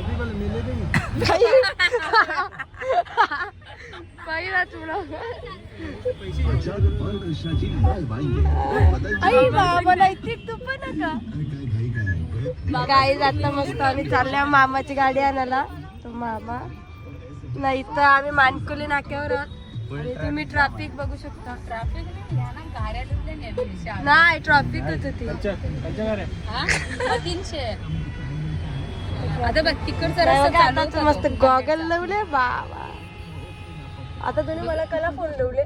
अभी वाले मेले देंगे चुडा पाच वर्षाची लाल बाई आई नाही। नका काय गाई जाता मस्त आम्ही चालल्या मामाची गाडी आणायला. तो मामा. नाही तर आम्ही मानकुली नाक्यावर आहोत. आणि तुम्ही ट्रॅफिक बघू शकता. नाही ट्रॅफिक होत. होती तीनशे. आता बघ आता तर मस्त गॉगल लावले बाबा आता तुम्ही मला कला फोन लावले.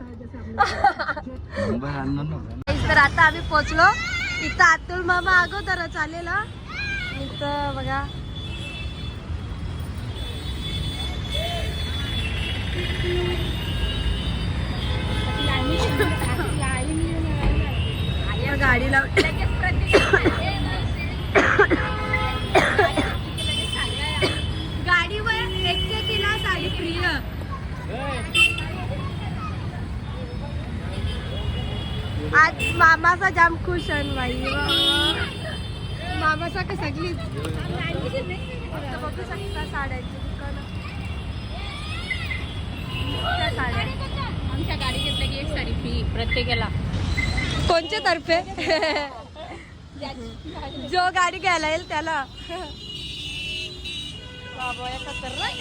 तर आता आम्ही पोचलो. इथं अतुल मामा अगोदर चालेला इथं बघा. गाडी लावली आज मामाचा जाम खुश आहे बाई. मामाचा का सगळी बघू शकता साड्यांची दुकानं त्या साड्या आमच्या गाडी घेतलं की एक साडी फ्री प्रत्येकाला कोणच्या तर्फे जो गाडी घ्यायला येईल त्याला. बाबा या खतरनाक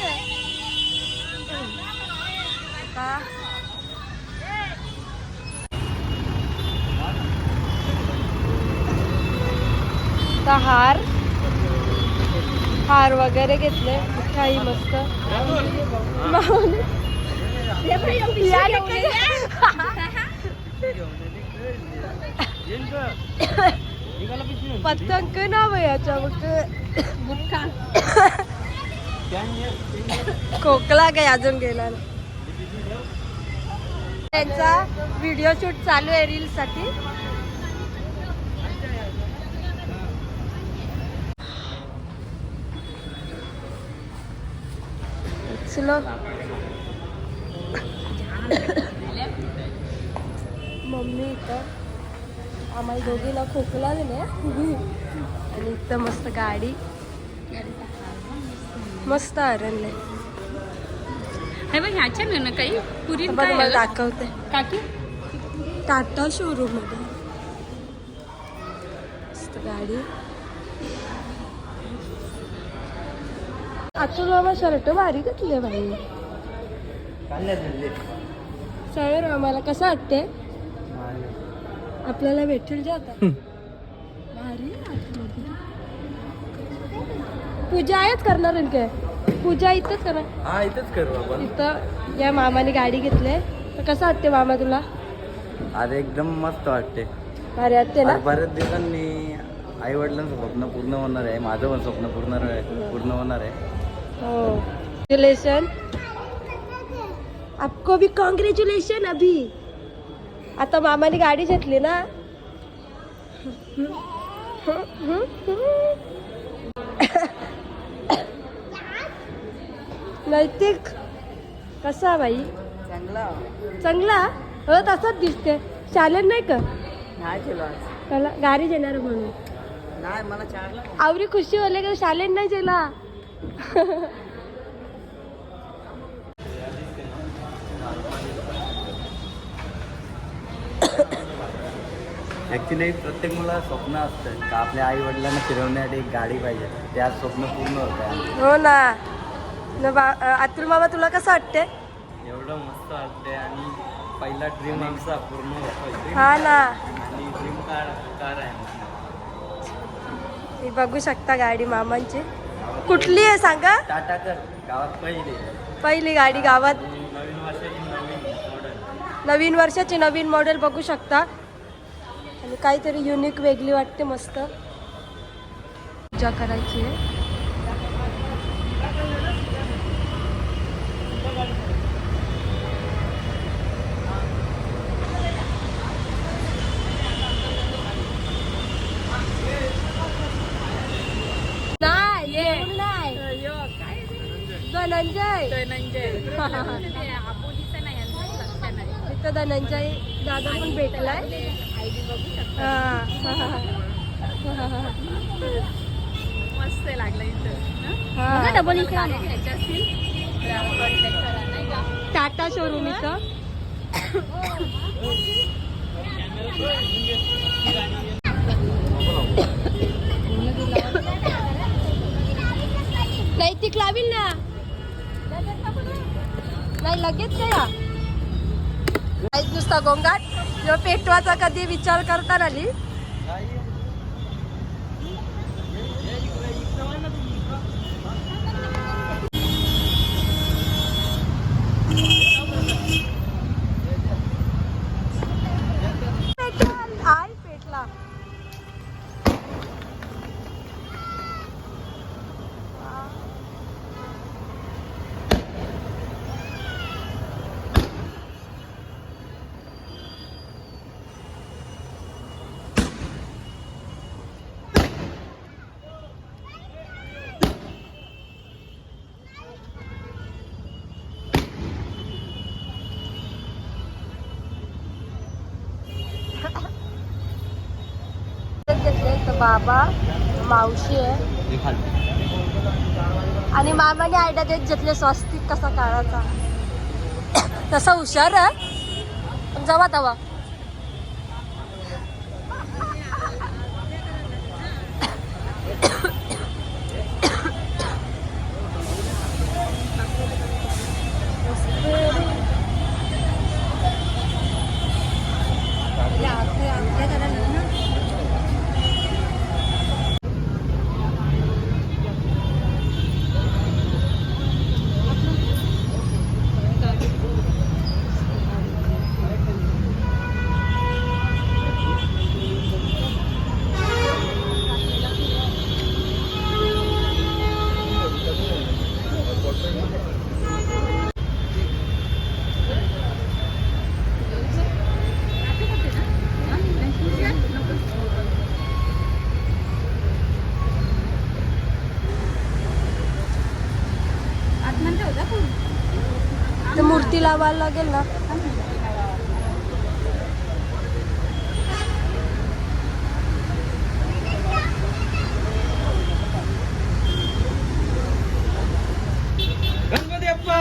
आता हार. हार वगैरे घेतले. काही मस्त. माऊली. या लोकांनी- पतंग ना भाई याच्या खोकला काय अजून गेला त्यांचा व्हिडिओ शूट चालू आहे रील साठी. मम्मी इथं. आम्हाला दोघीला खोकला नाही आणि इथं मस्त गाडी. मस्त आरणले हे बघ ह्याच्या ना काही? पुरी मला दाखवते. काकी? टाटा शोरूममध्ये. मस्त गाडी. अतुल मामा शर्ट भारी घातले भाई सगळं आम्हाला कसं वाटते आपल्याला भेटेल जे आता. भारी. पूजा आहेच करणार काय पूजा इथंच करणार हा इथेच करू आपण. इथं या मामाने गाडी घेतली तर कसं वाटते मामा तुला? अरे एकदम मस्त वाटते भारी वाटते ना? बऱ्याच दिवसांनी आई वडिलांचं स्वप्न पूर्ण होणार आहे. माझं पण स्वप्न पूर्ण आहे पूर्ण होणार आहे. कॉन्ग्रेचुलेशन आपको भी कॉन्ग्रेचुलेशन अभी। आता मामाने गाडी घेतली ना? नैतिक कसा बाई? चांगला. चांगला? हो तसाच दिसते चालेल नाही का? त्याला गाडी देणार म्हणून. नाही मला आवरी खुशी होले का? शालेन नाही गेला ॲक्च्युली प्रत्येक मुला स्वप्न असतं का आपल्या आई वडिलांना फिरवण्यासाठी एक गाडी पाहिजे. ते आज स्वप्न पूर्ण होत आहे. हो ना. न बा अतुल मामा तुला कसं वाटते एवढं मस्त वाटते आणि पहिला ड्रीम आमचा पूर्ण होतोय. हा ना. आणि ड्रीम कार कार आहे. ही बघू शकता गाडी मामांची. कुठली आहे सांगा? टाटा कर गावात पहिले. पहिली गाडी गावात. नवीन वर्षाची नवीन मॉडेल नवीन वर्षाची नवीन मॉडेल बघू शकता. आणि काहीतरी युनिक वेगळी वाटते मस्त. पूजा करायची आहे नाही येऊन नाही धनंजय. नाही नाही इथं धनंजय दादा पण भेटलाय. मस्त लागला इथं डबल नाही टाटा शोरूम इथं. नैतिक लावील ना. नाही लगेच काय या नुसता गोंगाट. किंवा पेटवाचा कधी विचार करता आली घेतले तर बाबा मावशी आहे. आणि मामाने आयडिया देत घेतले स्वस्तिक कसा काढायचा. तसा हुशार आहे. पण जवा तवा आतमध्ये होता पूर्ण तर मूर्ती लावायला लागेल ना गणपती अप्पा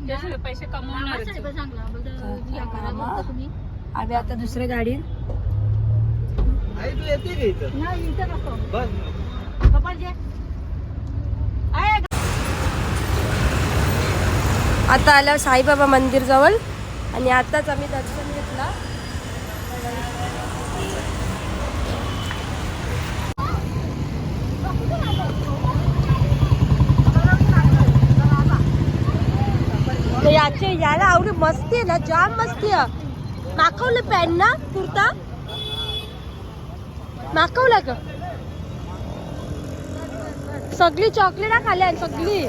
त्याशिवाय पैसे कमवणार आम्ही आता दुसऱ्या गाडीत आई तू येते का इथं? बस. आता आल्यावर साईबाबा मंदिर जवळ. आणि आताच आम्ही दर्शन घेतला. तर याचे याला आवडी मस्ती आहे ना जाम मस्ती आहे. माखवलं पॅन ना कुर्ता? माखवला का सगळी चॉकलेट खाल्या सगळी.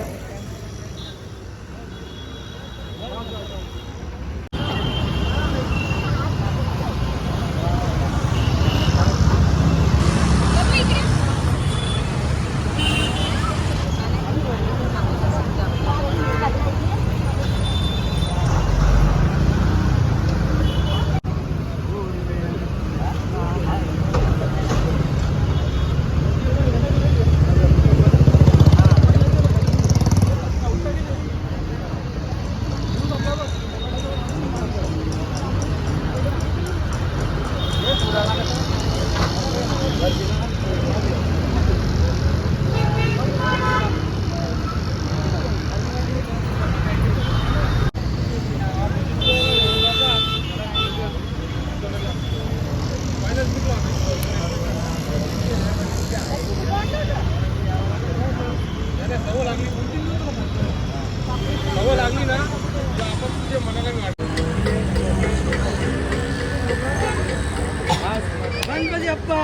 अप्पा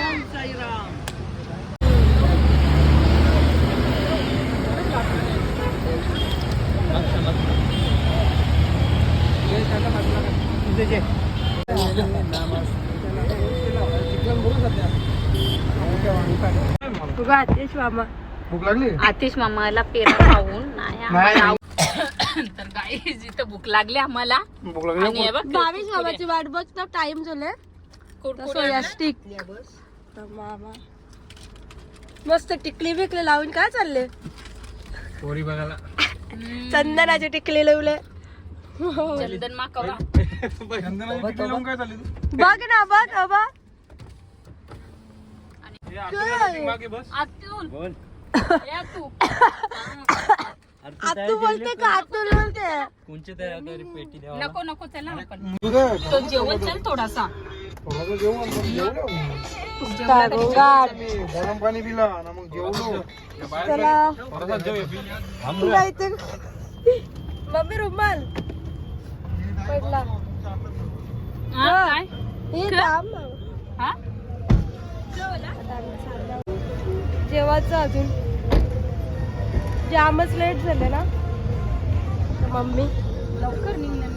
ओम साईराम बघा तेच मामा. भूक लागली? आतिश मामाला पेरा खाऊन नाही आम्हाला तर काही जिथं भूक लागली आम्हाला. भूक लागली आणि हे बघ बावीस मामाची वाट बघता टाइम झाले सोया स्टिक मामा. मस्त टिकली बिकली लावून काय चालले? पोरी बघायला. चंदनाची टिकली लावले. चंदन माकवा चंदनाची टिकली लावून काय चालली तू? बघ ना बघ अबा हे आतू. बोलते का? आतू बोलते. कोणची पेटी नको नको चला आपण. तुझं तो जेवण चल थोडासा. थोडंसं जेवू आपण जेवलो. गोंगाट मी गरम पाणी पिला ना मग जेवलो. चला. थोडासा जेव. तुला इथे? मम्मी रुमाल. पडला. हा, काय? हे थांब हा? जेवायचं अजून. जामच लेट झाले ना. मम्मी लवकर निघणार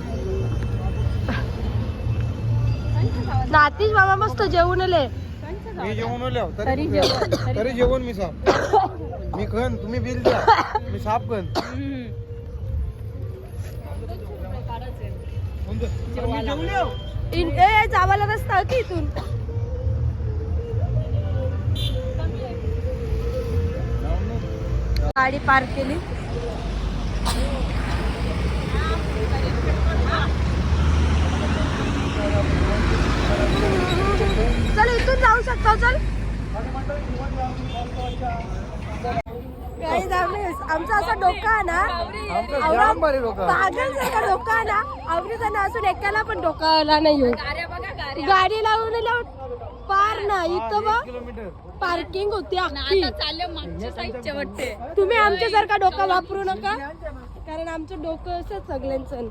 नातीश मामा मस्त जेवून आले मी जेवण आलो तरी तरी जेवण मी साफ मी खन तुम्ही बिल द्या. मी साफ खन. जावाला रस्ता होती इथून? गाडी पार्क केली. चल इथून जाऊ शकतो चल. काही जाऊ नये. आमचा असा डोका आहे ना. पागल सारखा डोका आहे ना आवडीचा असून एकाला पण डोका आला नाही हो. गाडी लावून लावून पार ना इथं बघ. पार्किंग होती तुम्ही आमच्यासारखा डोका वापरू नका. कारण आमचं डोकं असंच सगळ्यांचं.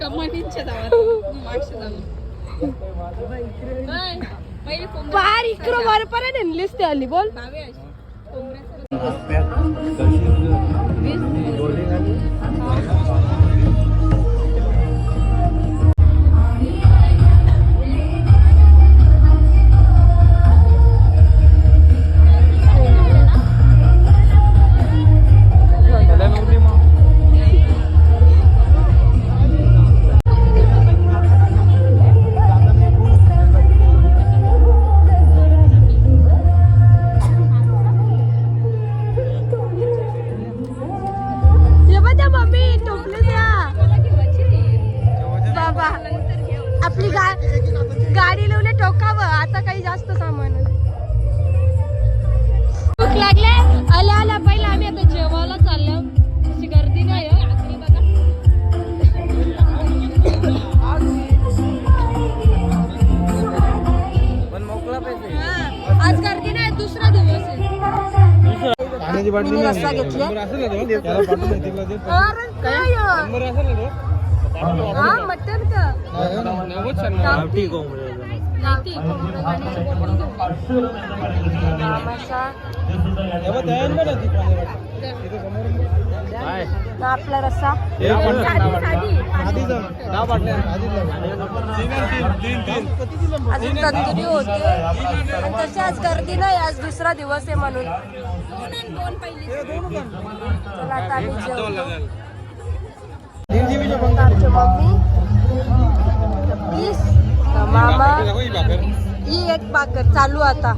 कमानीच्या कोंबड्या पार इकडं वरपर्यंत आणलीस ते आली बोल. भावे पाण्याची बाटली मी नाही. रस्सा घेतला. नंबर असेल ना तो? त्याला पाठवून दे, तिला दे. काय हो? नंबर असेल ना तो? हा मटन का नाही, नव्वद शहाण्णव. गावठी कोंबड्या गावठी कोंबडं. मामाचा हे त्या आहे ना ती बाटली. तिथे समोर काय ना आपला रस्सा आधी जा. दहा बाटल्या आहेत, आधीच लाव. तीन, तीन, तीन. अजून तंदुरी होते आणि तशी आज गर्दी नाही आज दुसरा दिवस आहे म्हणून चला आता आम्ही जेवतो. आमची मम्मी मामा ही एक भाकर चालू आता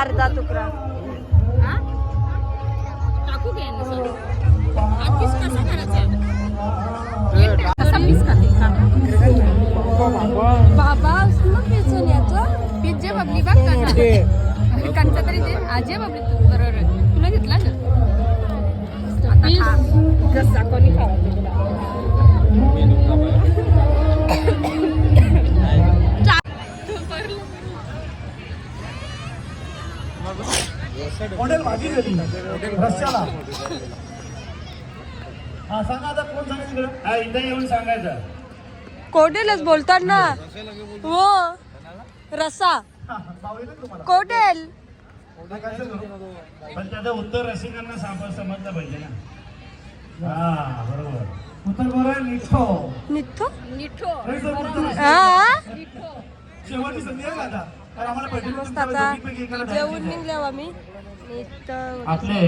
अर्धा तुकडा? बाबा असलं पेचन याचं पिझ्झा बबली बघ कंचा तरी दे आजे बबली तू बरोबर. तुला घेतला का आता खा. कसा कोणी खावा तुला हॉटेल भाजी दिली रस्त्याला हा सांगा आता कोण सांगा तिकडं हा इथं येऊन सांगायचं कोटेलच बोलतात ना हो रसा पावलेलं तुम्हाला कोटेल. पण त्याचं उत्तर रसिकांना साप समजलं पाहिजे ना. हा बरोबर. उत्तर बरोबर आहे निठो निठो निठो शेवटची संधी आहे का आता. कारण आम्हाला पेट्रोल मस्त आता. जेवून निघल्यावर आम्ही. इथं आपले.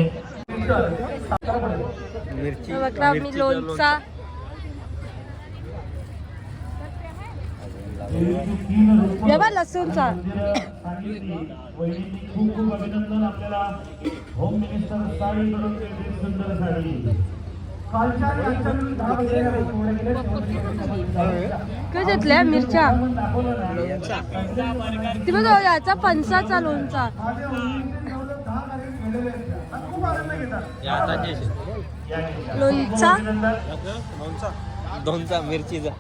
मिरची. लोणचा. हे बघ लसूणचा. खूप खूप अभिनंदन आपल्याला होम मिनिस्टर साडीकडून म्हणून सुंदर साडी कशातल्या काय मिरच्या. ती बघ याचा पंचाचा लोणचा. लोणचा. लोणचा दोनचा मिरचीचा.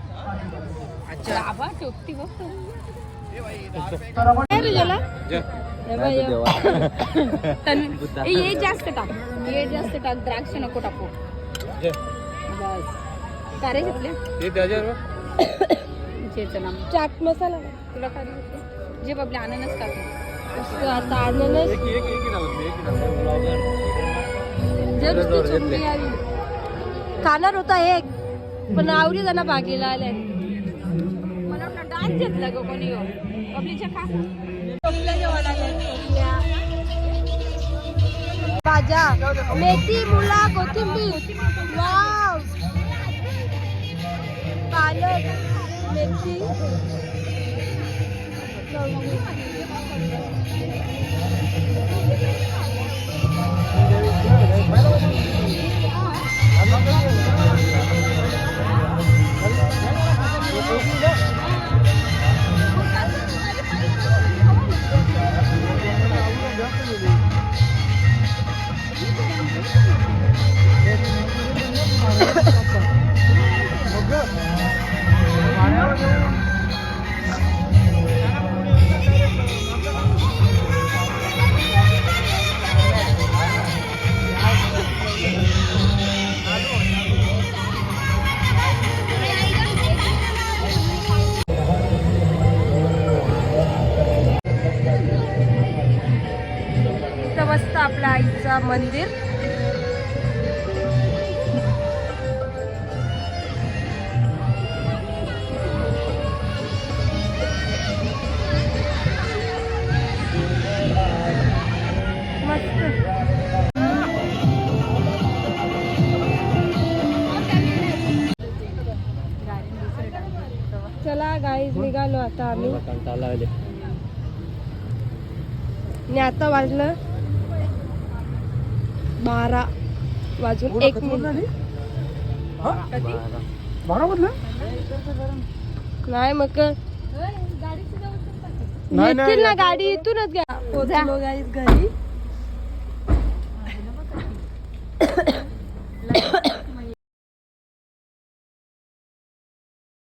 आबा चोपती बघतो काय रे त्याला? बघ. तन- ए, हे जास्त टाक. हे जास्त टाक द्राक्ष नको टाकू. बस. कारे घेतले चाट मसाला. तुला काय जे बाबले अननस आता अननस जर नुसती चुंबी आली. खाणार होता एक पण आवडी त्यांना बागेला आले मला घेतला गो कोणी हो? बाबलीच्या खा भाज्या मेथी मुला कोथिंबीर. वाव. पालक मेथी. आईचं मंदिर. चला गाईज निघालो आता आम्ही. आणि आता वाजलं बारा वाजून एक मिनिट. नाही मग येतील ना गाडी इथूनच घ्या. घरी.